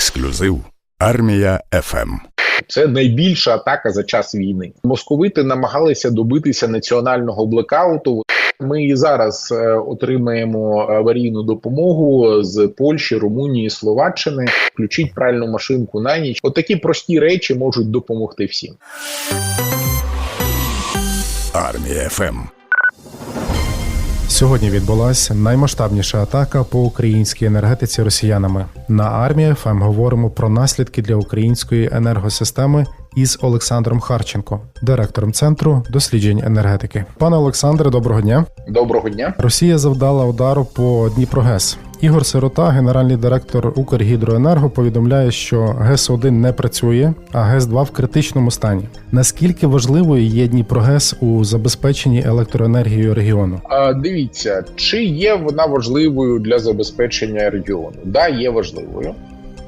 Ексклюзив Армія Ем. ФМ. Це найбільша атака за час війни. Московити намагалися добитися національного блекауту. Ми і зараз е, отримаємо аварійну допомогу з Польщі, Румунії, Словаччини. Включіть пральну машинку на ніч. Отакі прості речі можуть допомогти всім. Армія Ем. ФМ. Сьогодні відбулася наймасштабніша атака по українській енергетиці росіянами. На армії ФМ говоримо про наслідки для української енергосистеми із Олександром Харченко, директором центру досліджень енергетики. Пане Олександре, доброго дня. Доброго дня. Росія завдала удару по Дніпрогес. Ігор Сирота, генеральний директор Укргідроенерго, повідомляє, що ГЕС 1 не працює, а ГЕС 2 в критичному стані. Наскільки важливою є Дніпрогес у забезпеченні електроенергією регіону? А, дивіться, чи є вона важливою для забезпечення регіону? Да, є важливою.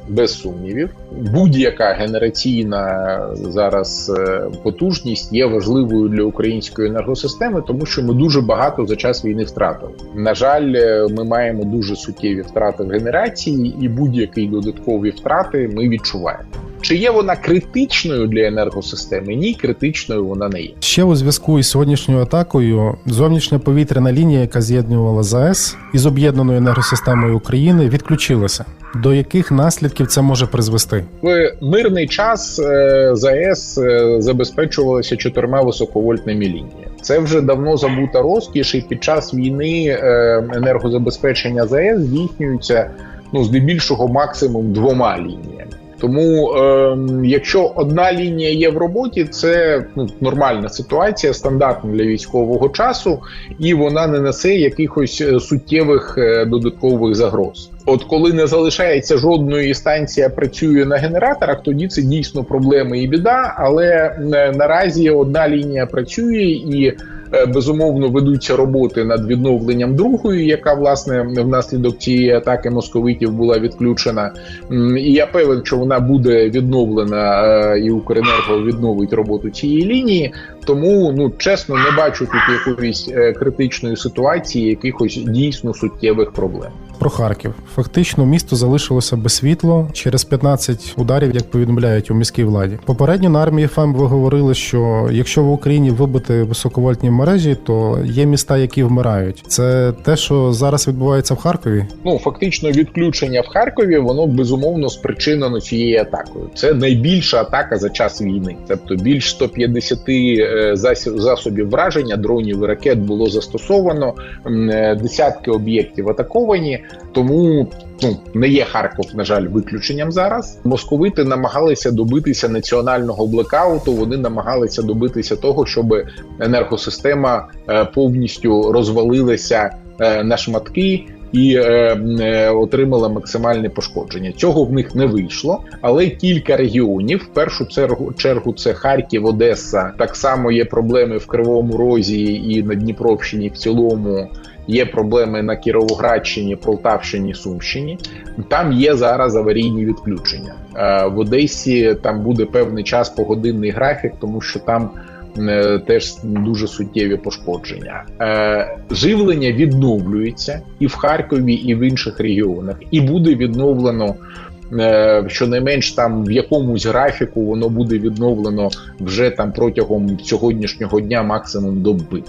Без сумнівів, будь-яка генераційна зараз е, потужність є важливою для української енергосистеми, тому що ми дуже багато за час війни втратили. На жаль, е, ми маємо дуже суттєві втрати в генерації, і будь-які додаткові втрати ми відчуваємо. Чи є вона критичною для енергосистеми? Ні, критичною вона не є. Ще у зв'язку із сьогоднішньою атакою зовнішня повітряна лінія, яка з'єднувала ЗАЕС із об'єднаною енергосистемою України, відключилася. До яких наслідків це може призвести? В мирний час е, ЗАЕС е, забезпечувалися чотирма високовольтними лініями. Це вже давно забута розкіш, і під час війни е, енергозабезпечення ЗАЕС здійснюється ну здебільшого максимум двома лініями. Тому, е, якщо одна лінія є в роботі, це ну, нормальна ситуація, стандартна для військового часу, і вона не несе якихось е, суттєвих е, додаткових загроз. От коли не залишається жодної станція працює на генераторах, тоді це дійсно проблеми і біда. Але е, наразі одна лінія працює і безумовно ведуться роботи над відновленням другої, яка власне внаслідок цієї атаки московитів була відключена. І я певен, що вона буде відновлена, е, і Укренерго відновить роботу цієї лінії. Тому ну чесно не бачу тут якоїсь е, критичної ситуації, якихось дійсно суттєвих проблем. Про Харків фактично місто залишилося без світло через 15 ударів, як повідомляють у міській владі. Попередньо на армії ФМ ви говорили, що якщо в Україні вибити високовольтні мережі, то є міста, які вмирають. Це те, що зараз відбувається в Харкові. Ну фактично, відключення в Харкові воно безумовно спричинено цією атакою. Це найбільша атака за час війни. Тобто більш 150 е, засобів враження, дронів і ракет було застосовано. е, Десятки об'єктів атаковані. Тому ну не є Харків, на жаль, виключенням зараз. Московити намагалися добитися національного блекауту. Вони намагалися добитися того, щоб енергосистема е, повністю розвалилася е, на шматки. І е, е, отримала максимальне пошкодження. Цього в них не вийшло, але кілька регіонів. В першу чергу чергу це Харків, Одеса. Так само є проблеми в Кривому Розі і на Дніпровщині в цілому. Є проблеми на Кіровоградщині, Полтавщині, Сумщині. Там є зараз аварійні відключення. Е, В Одесі там буде певний час погодинний графік, тому що там теж дуже суттєві пошкодження. Е, Живлення відновлюється і в Харкові, і в інших регіонах, і буде відновлено. е, Щонайменш там в якомусь графіку воно буде відновлено вже там протягом сьогоднішнього дня, максимум доби.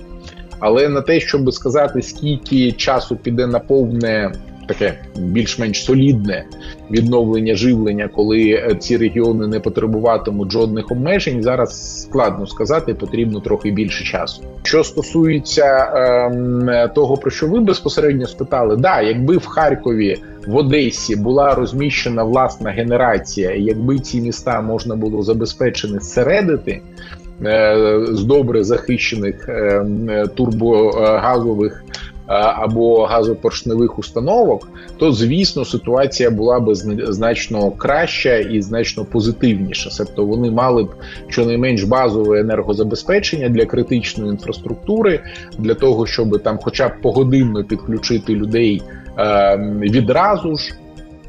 Але на те, щоб сказати, скільки часу піде на повне таке більш-менш солідне відновлення живлення, коли е, ці регіони не потребуватимуть жодних обмежень, зараз складно сказати, потрібно трохи більше часу. Що стосується ем, того, про що ви безпосередньо спитали, да, якби в Харкові. В Одесі була розміщена власна генерація, якби ці міста можна було забезпечені зсередити, е, з добре захищених е, е, турбогазових е, або газопоршневих установок, то звісно ситуація була би зна- значно краща і значно позитивніша. Себто вони мали б щонайменш базове енергозабезпечення для критичної інфраструктури, для того, щоб там, хоча б погодинно підключити людей е, відразу ж.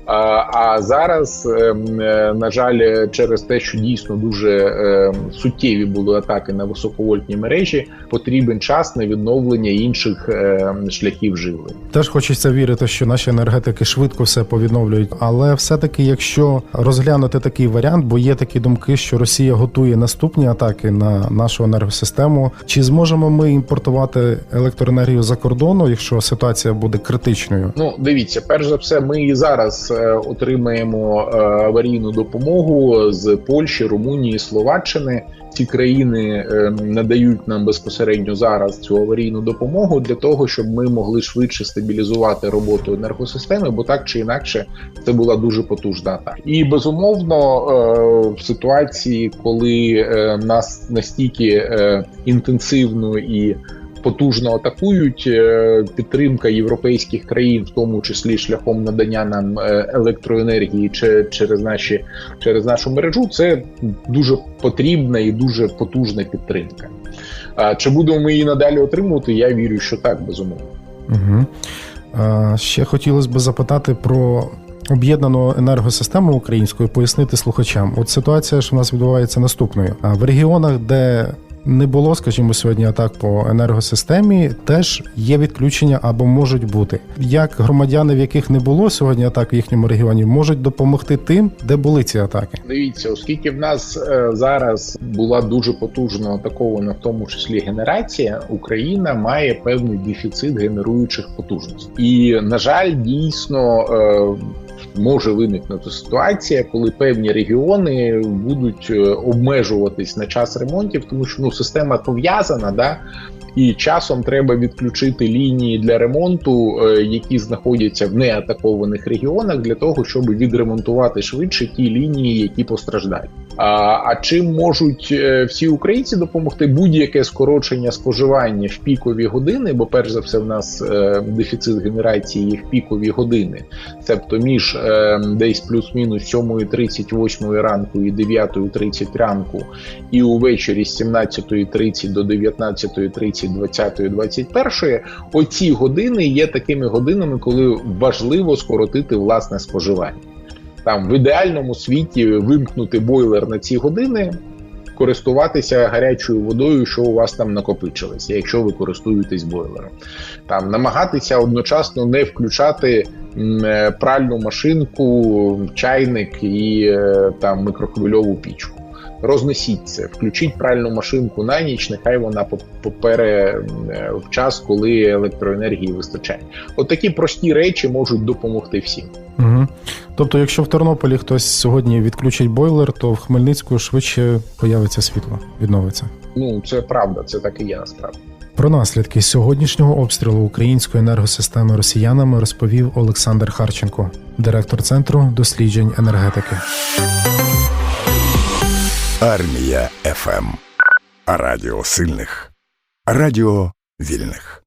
А, зараз, ем, е, на жаль, через те, що дійсно дуже ем, суттєві були атаки на високовольтні мережі, потрібен час на відновлення інших ем, шляхів живлення. Теж хочеться вірити, що наші енергетики швидко все повідновлюють. Але все-таки, якщо розглянути такий варіант, бо є такі думки, що Росія готує наступні атаки на нашу енергосистему, чи зможемо ми імпортувати електроенергію за кордону, якщо ситуація буде критичною? Ну, дивіться, перш за все, ми і зараз отримаємо е, аварійну допомогу з Польщі, Румунії, Словаччини. Ці країни е, надають нам безпосередньо зараз цю аварійну допомогу для того, щоб ми могли швидше стабілізувати роботу енергосистеми, бо так чи інакше це була дуже потужна атака. І безумовно, е, в ситуації, коли е, нас настільки е, інтенсивно і потужно атакують. е, Підтримка європейських країн, в тому числі шляхом надання нам е, електроенергії через наші через нашу мережу, це дуже потрібна і дуже потужна підтримка. Чи будемо ми її надалі отримувати? Я вірю, що так безумовно. Угу. Ще хотілося б запитати про об'єднану енергосистему українською, пояснити слухачам. От ситуація ж у нас відбувається наступною. В регіонах, де не було, скажімо, сьогодні атак по енергосистемі, теж є відключення або можуть бути. Як громадяни, в яких не було сьогодні атак в їхньому регіоні, можуть допомогти тим, де були ці атаки? Дивіться, оскільки в нас е, зараз була дуже потужно атакована, в тому числі генерація, Україна має певний дефіцит генеруючих потужностей, і на жаль, дійсно. Може виникнути ситуація, коли певні регіони будуть е, обмежуватись на час ремонтів, тому що ну система пов'язана, да і часом треба відключити лінії для ремонту, е, які знаходяться в неатакованих регіонах, для того, щоб відремонтувати швидше ті лінії, які постраждають. А, а чим можуть е, всі українці допомогти будь-яке скорочення споживання в пікові години? Бо перш за все, в нас е, дефіцит генерації в пікові години, тобто між е, десь плюс-мінус 7.30, 8 ранку і 9.30 ранку, і увечері з 17.30 до 19.30, 20, 21, оці години є такими годинами, коли важливо скоротити власне споживання. Там в ідеальному світі вимкнути бойлер на ці години, користуватися гарячою водою, що у вас там накопичилося, якщо ви користуєтесь бойлером. Там намагатися одночасно не включати е, пральну машинку, чайник і е, там микрохвильову пічку. Рознесіть це, включіть пральну машинку на ніч, нехай вона по- попере е, в час, коли електроенергії вистачає. От такі прості речі можуть допомогти всім. Угу. Тобто, якщо в Тернополі хтось сьогодні відключить бойлер, то в Хмельницьку швидше появиться світло, відновиться. Ну це правда, це так і є насправді. Про наслідки сьогоднішнього обстрілу української енергосистеми росіянами розповів Олександр Харченко, директор центру досліджень енергетики. Армія ФМ. Радіо сильних. Радіо вільних.